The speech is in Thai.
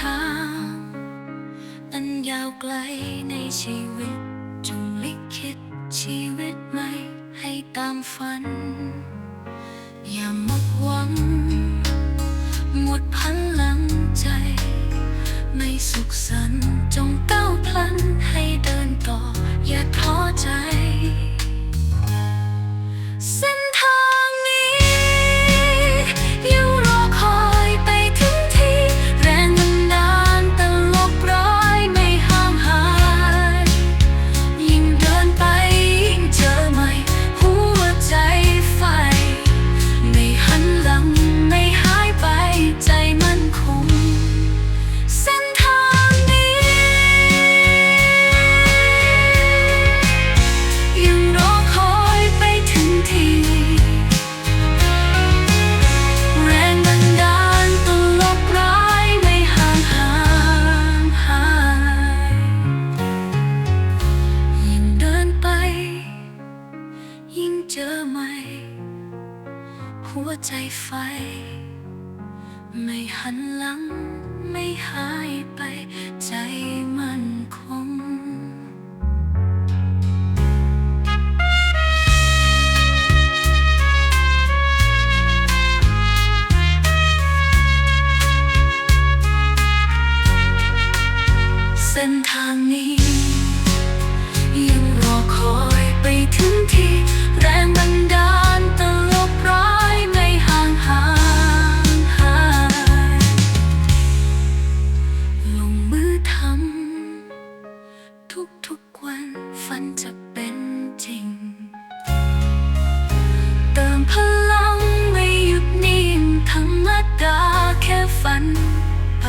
ทางอันยาวไกลในชีวิต จงลิขิตชีวิตใหม่ให้ตามฝัน อย่าหมดหวัง หมดพลังใจ ไม่สุขสันต์จงก้าวพลันให้ เจอใหม หัวใจไฟ ไม่หันหลัง ไม่หายไปใจมันคงเส้นทางนี้ ยังรอคอยไปถึงที่ ทุกๆวันฝันจะเป็นจริง เติมพลังไม่หยุดนิ่งธรรมดาแค่ฝันไป